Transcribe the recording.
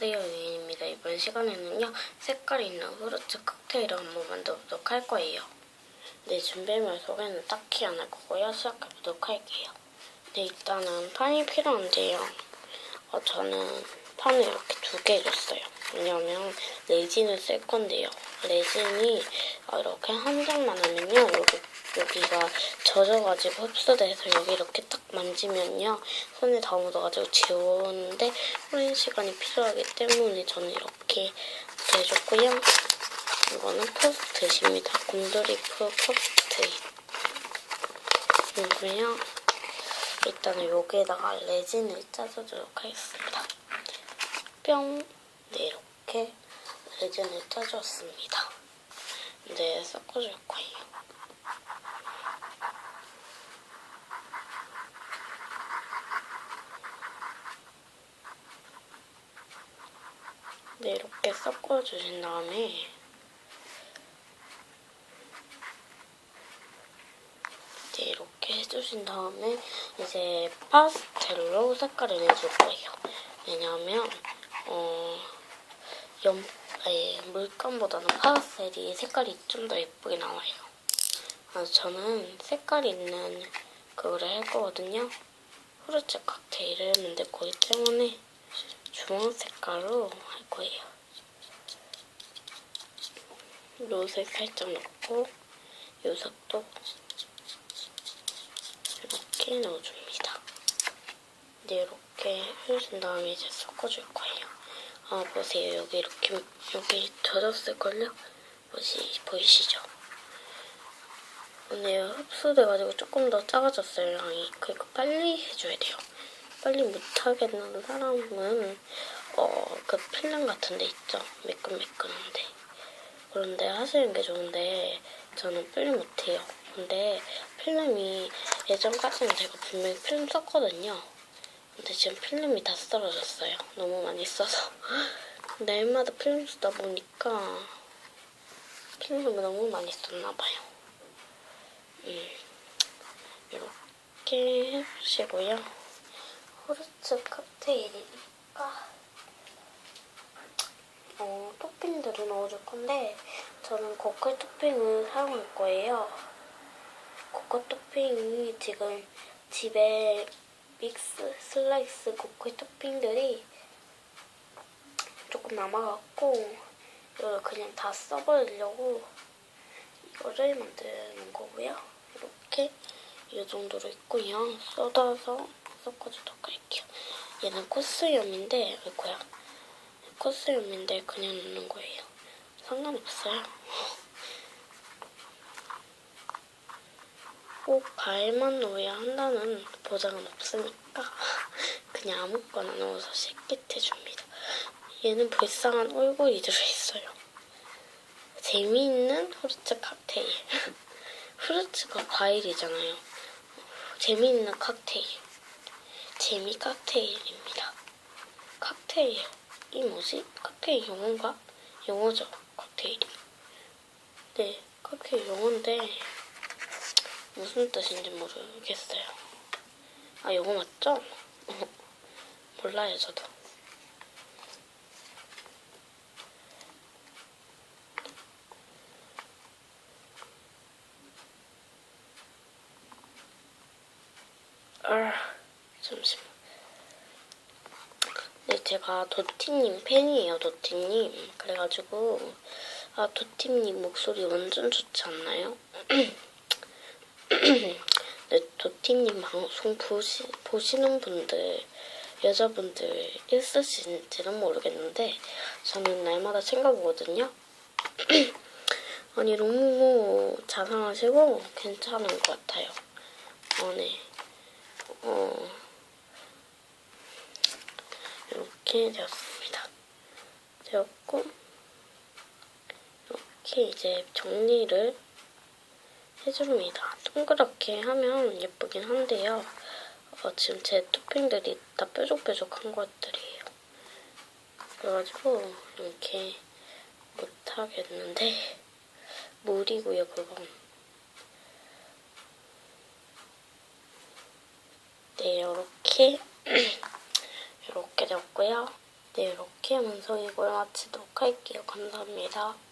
안녕하세요 유인입니다. 이번 시간에는요 색깔 있는 후르츠 칵테일을 한번 만들어보도록 할 거예요. 네 준비물 소개는 딱히 안 할 거고요. 시작해보도록 할게요. 네 일단은 판이 필요한데요. 어, 저는 판을 이렇게 두 개 줬어요. 왜냐면 레진을 쓸 건데요. 레진이 어, 이렇게 한 장만 하면요 여기 여기가 젖어가지고 흡수돼서 여기 이렇게 딱 만지면요 손에 다 묻어가지고 지우는데 오랜 시간이 필요하기 때문에 저는 이렇게 해줬고요. 이거는 포스트잇입니다. 곰돌이프 포스트잇. 이고요. 일단은 여기에다가 레진을 짜주도록 하겠습니다. 뿅! 네, 이렇게 레진을 짜주었습니다. 이제 섞어줄 거예요. 네, 이렇게 섞어주신 다음에 이제 이렇게 해주신 다음에 이제 파스텔로 색깔을 내줄 거예요. 왜냐하면 어, 연, 아니, 물감보다는 파스텔이 색깔이 좀 더 예쁘게 나와요. 그래서 저는 색깔 있는 그거를 할 거거든요. 후르츠 칵테일을 만들 거기 때문에 주황 색깔로 할 거예요. 로색 살짝 넣고 요석도 이렇게 넣어줍니다. 이제 이렇게 해주신 다음에 이제 섞어줄 거예요. 아 보세요 여기 이렇게 여기 젖었을걸요? 보시, 보이시죠? 근데 흡수돼가지고 조금 더 작아졌어요 양이 그러니까 빨리 해줘야 돼요. 빨리 못하겠는 사람은 어 그 필름 같은 데 있죠? 매끈매끈한데. 그런데 하시는 게 좋은데 저는 빨리 못해요. 근데 필름이 예전까지는 제가 분명히 필름 썼거든요. 근데 지금 필름이 다 떨어졌어요. 너무 많이 써서. 내일마다 필름 쓰다 보니까 필름을 너무 많이 썼나 봐요. 음, 이렇게 해주시고요 후르츠 칵테일이니까 어, 토핑들을 넣어줄 건데 저는 고퀄 토핑을 사용할 거예요. 고퀄 토핑이 지금 집에 믹스 슬라이스 고퀄 토핑들이 조금 남아갖고 이걸 그냥 다 써버리려고 이거를 만드는 거고요. 이렇게 이 정도로 있고요. 쏟아서 섞어주도록 할게요. 얘는 코스염인데, 아이고야. 코스염인데 그냥 넣는 거예요. 상관없어요. 꼭 과일만 넣어야 한다는 보장은 없으니까 그냥 아무거나 넣어서 씻깃해줍니다. 얘는 불쌍한 얼굴이 들어있어요. 재미있는 후르츠 칵테일. 후르츠가 과일이잖아요. 재미있는 칵테일. 재미 칵테일입니다. 칵테일. 이 뭐지? 칵테일 용어인가? 용어죠. 칵테일이. 네, 칵테일 용어인데 무슨 뜻인지 모르겠어요. 아, 용어 맞죠? 몰라요, 저도. 아, 잠시만. 네, 제가 도티님 팬이에요, 도티님. 그래가지고, 아, 도티님 목소리 완전 좋지 않나요? 네, 도티님 방송 보시, 보시는 분들, 여자분들 있으신지는 모르겠는데, 저는 날마다 챙겨보거든요. 아니, 너무 자상하시고 괜찮은 것 같아요. 어, 네. 어, 이렇게 되었습니다. 되었고, 이렇게 이제 정리를 해줍니다. 동그랗게 하면 예쁘긴 한데요. 어, 지금 제 토핑들이 다 뾰족뾰족한 것들이에요. 그래가지고 이렇게 못하겠는데 물이고요, 그건. 네, 이렇게 이렇게 되었고요. 네, 이렇게 완성이걸 마치도록 할게요. 감사합니다.